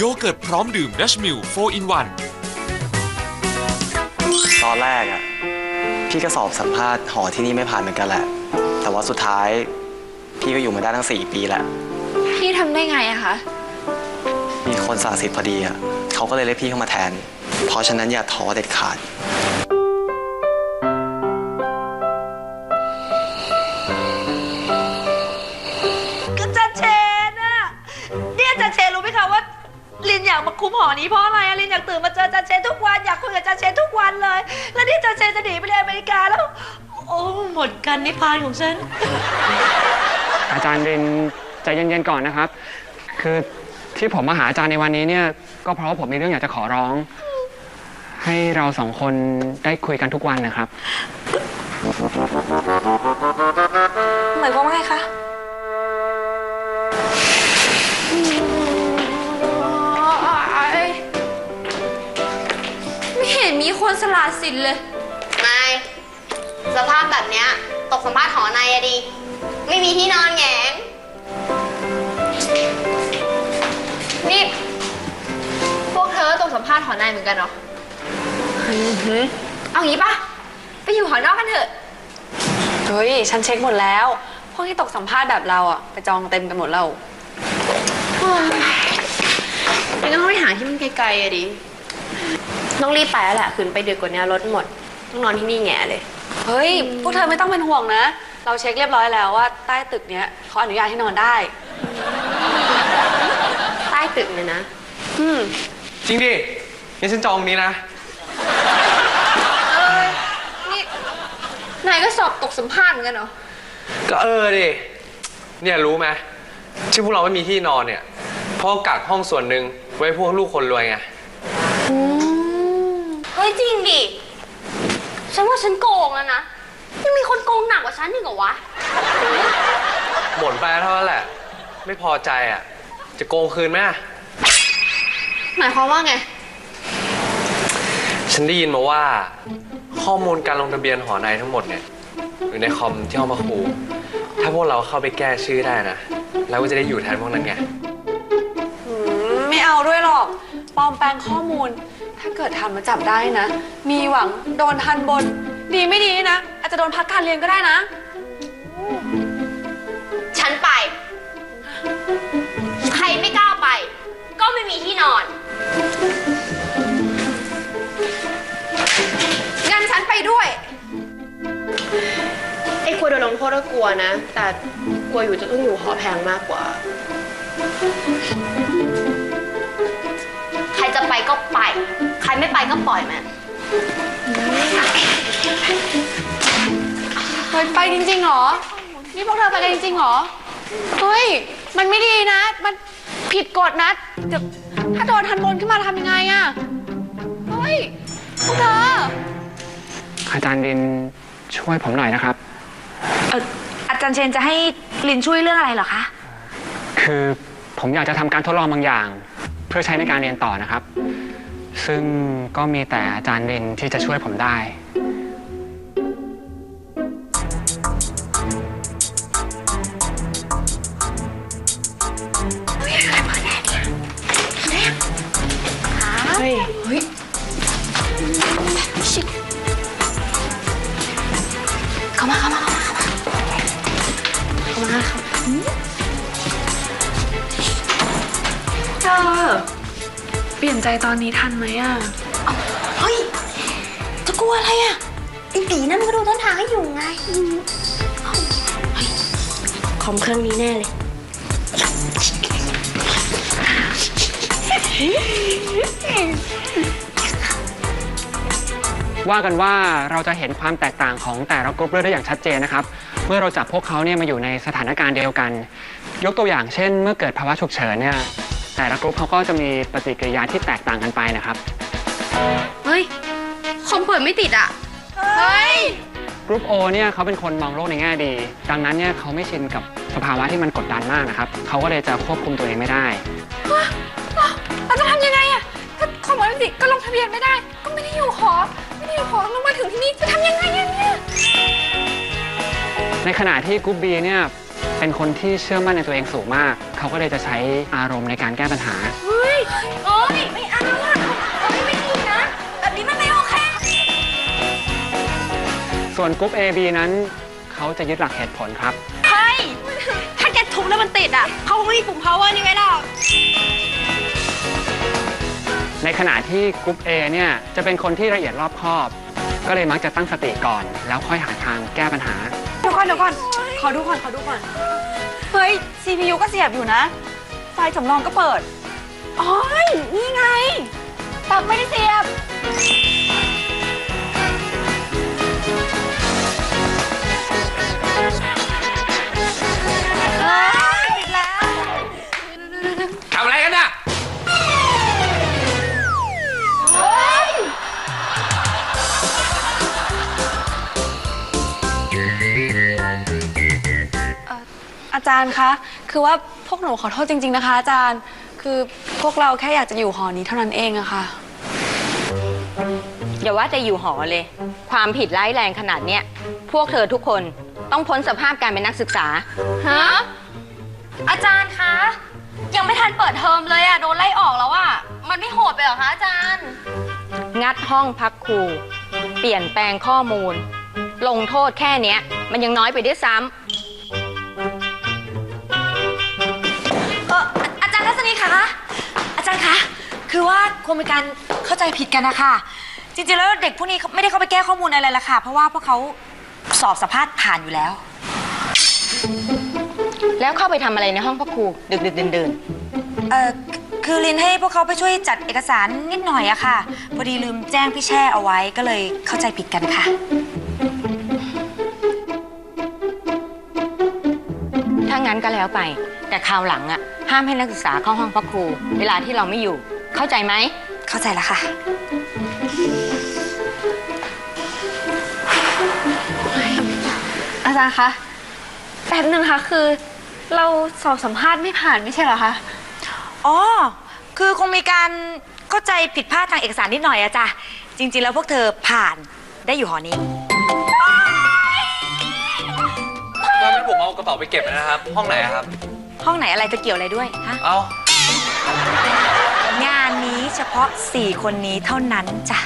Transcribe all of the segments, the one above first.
โยเกิร์ตพร้อมดื่มดัชมิล4 in 1ตอนแรกอะพี่ก็สอบสัมภาษณ์หอที่นี่ไม่ผ่านเหมือนกันแหละ แต่ว่าสุดท้าย พี่ก็อยู่มาได้ทั้ง 4 ปีแหละพี่ทำได้ไงอะคะ มีคนสาสิทธิ์พอดีอะเขาก็เลยเรียกพี่เข้ามาแทน เพราะฉะนั้นอย่าท้อเด็ดขาด ลินอยากมาคุมหอนี้เพราะอะไรอลินอยากตื่นมาเจอจันเชนทุกวันอยากคุยกับจันเชนทุกวันเลย แล้วนี่จันเชนจะหนีไปเรียนอเมริกาแล้ว โอ้หมดกันนิพพานของฉัน อาจารย์รินใจเย็นๆก่อนนะครับ คือที่ผมมาหาอาจารย์ในวันนี้เนี่ย ก็เพราะว่าผมมีเรื่องอยากจะขอร้อง ให้เราสองคนได้คุยกันทุกวันนะครับ มีคนสละสิทธิ์เลย นายสภาพแบบเนี้ย ตกสัมภาษณ์หอนายอะดี ไม่มีที่นอนแหงงนี่ พวกเธอตกสัมภาษณ์หอนายเหมือนกันเหรอเอางี้ปะไปอยู่หอนอกกันเถอะ เฮ้ย ฉันเช็คหมดแล้ว พวกที่ตกสัมภาษณ์แบบเราอะไปจองเต็มกันหมดแล้วไม่ต้องไปหาที่มันไกลๆอะดิ ต้องรีบไปแล้วแหละคืนไปดึกกว่านี้รถหมด ต้องนอนที่นี่แง่เลย เฮ้ย พวกเธอไม่ต้องเป็นห่วงนะ เราเช็คเรียบร้อยแล้วว่าใต้ตึกเนี้ยเขาอนุญาตให้นอนได้ ใต้ตึกเลยนะ อืม จริงดิงั้นฉันจองนี้นะ นี่ นายก็สอบตกสัมภาษณ์เหมือนกันเหรอ ก็เออดิ เนี่ยรู้ไหมที่พวกเราไม่มีที่นอนเนี่ยเพราะกักห้องส่วนหนึ่งไว้พวกลูกคนรวยไงเฮ้ยจริงดิ ฉันว่าฉันโกงแล้วนะ ยังมีคนโกงหนักกว่าฉันอีกเหรอวะหมดไปเท่านั้นแหละ ไม่พอใจอะ จะโกงคืนไหมอะหมายความว่าไง ฉันได้ยินมาว่า ข้อมูลการลงทะเบียนหอในทั้งหมดเนี่ยอยู่ในคอมที่ห้องพระครู ถ้าพวกเราเข้าไปแก้ชื่อได้นะเราก็จะได้อยู่แทนพวกนั้นไงอืมไม่เอาด้วยหรอก ปลอมแปลงข้อมูล ถ้าเกิดทำมาจับได้นะ มีหวังโดนทันบน ดีไม่ดีนะ อาจจะโดนพักการเรียนก็ได้นะ ฉันไป ใครไม่กล้าไป ก็ไม่มีที่นอน งั้นฉันไปด้วย ไอ้กลัวโดนลงโทษก็กลัวนะ แต่กลัวอยู่จะต้องอยู่หอแพงมากกว่าใคร จะไปก็ไป ใครไม่ไปก็ปล่อยมันเฮ้ยไปจริงๆเหรอ นี่พวกเธอไปกันจริงๆเหรอ เฮ้ย มันไม่ดีนะ มันผิดกฎนะเดี๋ยวถ้าโดนทันบนขึ้นมาทำยังไงอะเฮ้ย พวกเธอ อาจารย์รินช่วยผมหน่อยนะครับ เอออาจารย์เชนจะให้ลินช่วยเรื่องอะไรเหรอคะ คือผมอยากจะทำการทดลองบางอย่าง เพื่อใช้ในการเรียนต่อนะครับ ซึ่งก็มีแต่อาจารย์รินที่จะช่วยผมได้เข้ามาเข้ามาเข้ามาเข้ามาเข้ามาเข้ ธอ เปลี่ยนใจตอนนี้ทันไหมอะเฮ้ย จะกลัวอะไรอะไอ้ปีนั่นมันก็ดูต้นทางให้อยู่ไงเฮ้ยคอมเครื่องนี้แน่เลย ว่ากันว่าเราจะเห็นความแตกต่างของแต่ละกรุ๊ปเลือดได้อย่างชัดเจนนะครับ เมื่อเราจับพวกเขาเนี่ยมาอยู่ในสถานการณ์เดียวกัน ยกตัวอย่างเช่น เมื่อเกิดภาวะฉุกเฉินเนี่ย แต่ละกรุ๊ปเขาก็จะมีปฏิกิริยาที่แตกต่างกันไปนะครับ เฮ้ยคอมเปิดไม่ติดอะ เฮ้ย กรุ๊ป O เนี่ยเขาเป็นคนมองโลกในแง่ดี ดังนั้นเนี่ยเขาไม่ชินกับสภาวะที่มันกดดันมากนะครับ เขาก็เลยจะควบคุมตัวเองไม่ได้ เราจะทำยังไงอะถ้าคอมมอนติก็ลงทะเบียนไม่ได้ ก็ไม่ได้อยู่หอ ไม่ได้อยู่หอแล้วมาถึงที่นี่จะทำยังไงอะเนี่ย ในขณะที่กรุ๊ป B เนี่ย เป็นคนที่เชื่อมั่นในตัวเองสูงมาก เขาก็เลยจะใช้อารมณ์ในการแก้ปัญหา เฮ้ยโอ๊ยไม่เอาอะโอ๊ยไม่ดีนะ แบบนี้มันไม่โอเค ส่วนกรุ๊ป A B นั้น เขาจะยึดหลักเหตุผลครับ เฮ้ย ถ้าแกทุบแล้วมันติดอะเขาคงไม่มีปุ่ม power นี่ไว้หรอกในขณะที่กรุ๊ป A เนี่ยจะเป็นคนที่ละเอียดรอบคอบ ก็เลยมักจะตั้งสติก่อน แล้วค่อยหาทางแก้ปัญหา เดี๋ยวก่อนเดี๋ยวก่อน ขอดูก่อนขอดูก่อน เฮ้ย CPU ก็เสียบอยู่นะ ไฟสำรองก็เปิดโอ้ยนี่ไงปลั๊กไม่ได้เสียบ เอ้ยติดแล้ว ทำอะไรกันน่ะ อาจารย์คะ คือว่าพวกหนูขอโทษจริง ๆ นะคะ อาจารย์ คือพวกเราแค่อยากจะอยู่หอนี้เท่านั้นเองอะค่ะ อย่าว่าแต่อยู่หอเลย ความผิดร้ายแรงขนาดเนี้ย พวกเธอทุกคนต้องพ้นสภาพการเป็นนักศึกษา ฮะ อาจารย์คะ ยังไม่ทันเปิดเทอมเลยอะโดนไล่ออกแล้วอะมันไม่โหดไปเหรอคะอาจารย์ งัดห้องพักครู เปลี่ยนแปลงข้อมูล ลงโทษแค่เนี้ย มันยังน้อยไปด้วยซ้ำ จารย์คะ คือว่าคงเป็นการเข้าใจผิดกันนะคะ จริงๆ แล้วเด็กพวกนี้เขาไม่ได้เข้าไปแก้ข้อมูลอะไรละค่ะ เพราะว่าพวกเขาสอบสัมภาษณ์ผ่านอยู่แล้ว แล้วเข้าไปทำอะไรในห้องพักครู ดึกดึกๆดื่นเออคือลินให้พวกเขาไปช่วยจัดเอกสารนิดหน่อยอะค่ะ พอดีลืมแจ้งพี่แช่เอาไว้ก็เลยเข้าใจผิดกันค่ะ ๆถ้างั้นก็แล้วไป แต่คราวหลังอะ ห้ามให้นักศึกษาเข้าห้องพักครู เวลาที่เราไม่อยู่ เข้าใจไหม เข้าใจแล้วค่ะ อาจารย์คะแป๊บนึงค่ะคือ เราสอบสัมภาษณ์ไม่ผ่านไม่ใช่เหรอคะอ๋อ คือคงมีการเข้าใจผิดพลาดทางเอกสารนิดหน่อยอะจ้ะ จริง ๆ แล้วพวกเธอผ่านได้อยู่หอนี้ ตอนนั้นผมเอากระเป๋าไปเก็บนะครับ ห้องไหนอะครับ ห้องไหนอะไรจะเกี่ยวอะไรด้วยฮะเอางานนี้เฉพาะ4คนนี้เท่านั้นจ้ะ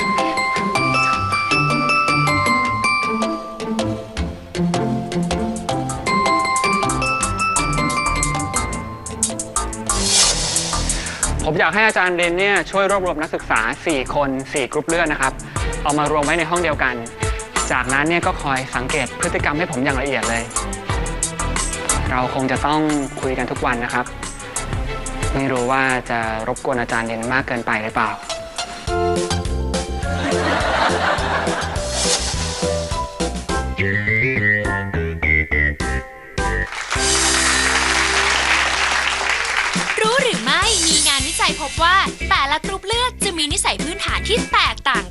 ผมอยากให้อาจารย์เรนเนี่ยช่วยรวบรวมนักศึกษา 4 คน 4 กรุ๊ปเลือดนะครับ เอามารวมไว้ในห้องเดียวกัน จากนั้นเนี่ยก็คอยสังเกตพฤติกรรมให้ผมอย่างละเอียดเลย เราคงจะต้องคุยกันทุกวันนะครับ ไม่รู้ว่าจะรบกวนอาจารย์เรนมากเกินไปหรือเปล่า รู้หรือไม่มีงานวิจัยพบว่า แต่ละกรุ๊ปเลือดจะมีนิสัยพื้นฐานที่แตกต่าง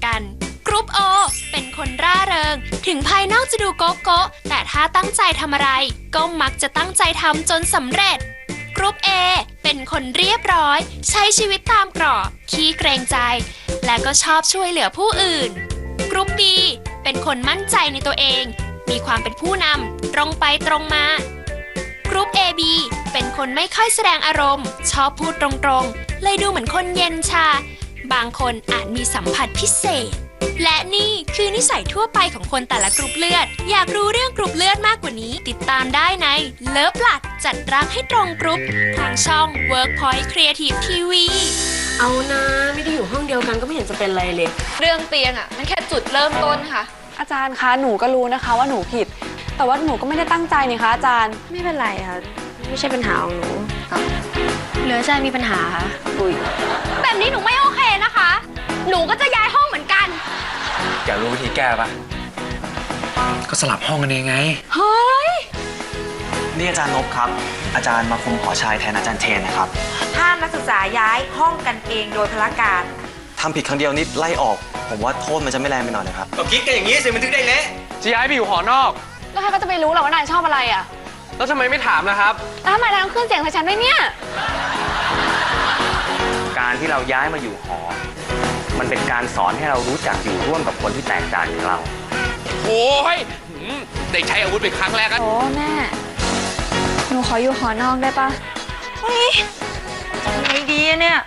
เป็นคนร่าเริง ถึงภายนอกจะดูโก๊ะโก๊ะแต่ถ้าตั้งใจทำอะไร ก็มักจะตั้งใจทำจนสำเร็จ กรุ๊ป A เป็นคนเรียบร้อย ใช้ชีวิตตามกรอบขี้เกรงใจ และก็ชอบช่วยเหลือผู้อื่น กรุ๊ป B เป็นคนมั่นใจในตัวเอง มีความเป็นผู้นำตรงไปตรงมากรุ๊ป AB เป็นคนไม่ค่อยแสดงอารมณ์ ชอบพูดตรงๆ เลยดูเหมือนคนเย็นชา บางคนอาจมีสัมผัสพิเศษ และนี่คือนิสัยทั่วไปของคนแต่ละกรุ๊ปเลือด อยากรู้เรื่องกรุ๊ปเลือดมากกว่านี้ ติดตามได้ในเลิฟหลัดจัดรักให้ตรงกรุ๊ปทางช่อง Workpoint Creative TV เอานะ ไม่ได้อยู่ห้องเดียวกันก็ไม่เห็นจะเป็นไรเลย เรื่องเตียงอะมันแค่จุดเริ่มต้นค่ะ อาจารย์คะหนูก็รู้นะคะว่าหนูผิด แต่ว่าหนูก็ไม่ได้ตั้งใจนี่คะอาจารย์ ไม่เป็นไรค่ะ ไม่ใช่ปัญหาของหนูเหลือใจมีปัญหาค่ะแบบนี้หนูไม่โอเคนะคะ หนูก็จะย้าย อยากรู้วิธีแก้ปะก็สลับห้องกันเองไง เฮ้ย นี่อาจารย์นบครับ อาจารย์มาคุมหอชายแทนอาจารย์เทนนะครับ ห้ามนักศึกษาย้ายห้องกันเองโดยพละการทำผิดครั้งเดียวนี่ไล่ออก ผมว่าโทษมันจะไม่แรงไปหน่อยนะครับก็คิดกันอย่างนี้สิมันถึงได้เละจะย้ายไปอยู่หอนอก แล้วใครก็จะไปรู้หรอว่านายชอบอะไรอะแล้วทำไมไม่ถามล่ะครับแล้วทำไมนายต้องขึ้นเสียงใส่ฉันด้วยเนี่ย การที่เราย้ายมาอยู่หอ มันเป็นการสอนให้เรารู้จักอยู่ร่วมกับคนที่แตกต่างกับเรา โอ้ยได้ใช้อาวุธเป็นครั้งแรกอะโอ้แม่ หนูขออยู่หอนอกได้ปะเฮ้ยไงดีอะเนี่ย